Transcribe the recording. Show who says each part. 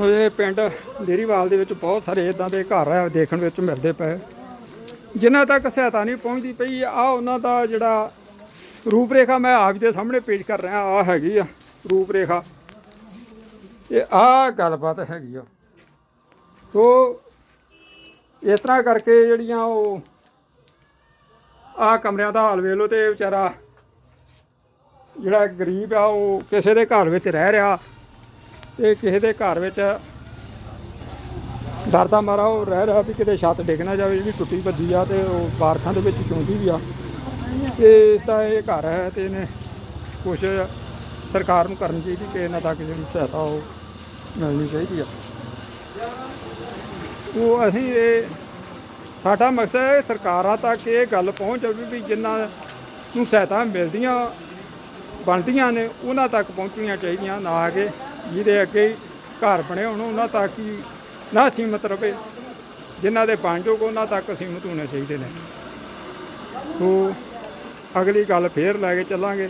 Speaker 1: ਇਹ ਪਿੰਡ ਡੇਰੀਵਾਲ ਦੇ ਵਿੱਚ ਬਹੁਤ ਸਾਰੇ ਇਦਾਂ ਦੇ ਘਰ ਆ, ਦੇਖਣ ਵਿੱਚ ਮਿਲਦੇ ਪਏ। ਜਿਨ੍ਹਾਂ ਤੱਕ ਸਹਾਇਤਾ ਨਹੀਂ ਪਹੁੰਚਦੀ ਪਈ, ਆ ਉਹਨਾਂ ਦਾ ਜਿਹੜਾ ਰੂਪਰੇਖਾ ਮੈਂ ਆਪ ਦੇ ਸਾਹਮਣੇ ਪੇਸ਼ ਕਰ ਰਿਹਾ, ਆ ਹੈਗੀ ਆ ਰੂਪਰੇਖਾ। ਇਹ ਆ ਗੱਲਬਾਤ ਹੈਗੀ ਆ। ਸੋ ਇਸ ਤਰ੍ਹਾਂ ਕਰਕੇ ਜਿਹੜੀਆਂ ਉਹ ਆ ਕਮਰਿਆਂ ਦਾ ਹਾਲ ਵੇਖ ਲਓ ਤੇ ਵਿਚਾਰਾ ਜਿਹੜਾ ਗਰੀਬ ਆ, ਉਹ ਕਿਸੇ ਦੇ ਘਰ ਵਿੱਚ ਰਹਿ ਰਿਹਾ। ਤੇ ਕਿਸੇ ਦੇ ਘਰ ਵਿੱਚ ਡਰਦਾ ਮਾਰਾ ਉਹ ਰਹਿ ਰਿਹਾ ਵੀ ਕਿਤੇ ਛੱਤ ਡਿੱਗ ਨਾ ਜਾਵੇ, ਜਿਹੜੀ ਟੁੱਟੀ ਭੱਜੀ ਆ ਤੇ ਉਹ ਬਾਰਸ਼ਾਂ ਦੇ ਵਿੱਚ ਚੁੰਦੀ ਵੀ ਆ। ਤੇ ਇਸ ਦਾ ਇਹ ਘਰ ਹੈ ਤੇ ਇਹਨੇ ਕੁਛ ਸਰਕਾਰ ਨੂੰ ਕਰਨੀ ਚਾਹੀਦੀ ਕਿ ਇਹਨਾਂ ਤੱਕ ਜਿਹੜੀ ਸਹਾਇਤਾ ਉਹ ਮਿਲਣੀ ਚਾਹੀਦੀ ਆ। ਉਹ ਅਸੀਂ ਇਹ ਸਾਡਾ ਮਕਸਦ ਹੈ ਸਰਕਾਰਾਂ ਤੱਕ ਇਹ ਗੱਲ ਪਹੁੰਚ ਜਾਵੇ ਵੀ ਜਿਨ੍ਹਾਂ ਨੂੰ ਸਹਾਇਤਾ ਮਿਲਦੀਆਂ, ਬਣਦੀਆਂ ਨੇ, ਉਹਨਾਂ ਤੱਕ ਪਹੁੰਚਣੀਆਂ ਚਾਹੀਦੀਆਂ ਨਾ ਕਿ ਜਿਹਦੇ ਅੱਗੇ ਘਰ ਬਣੇ ਹੋਣ, ਉਹਨਾਂ ਤੱਕ ਹੀ ਨਾ ਸੀਮਤ ਰਵੇ। ਜਿਨ੍ਹਾਂ ਦੇ ਬਣਜੋਗ ਉਹਨਾਂ ਤੱਕ ਸੀਮਤ ਹੋਣੇ ਚਾਹੀਦੇ ਨੇ। ਸੋ ਅਗਲੀ ਗੱਲ ਫੇਰ ਲੈ ਕੇ ਚੱਲਾਂਗੇ।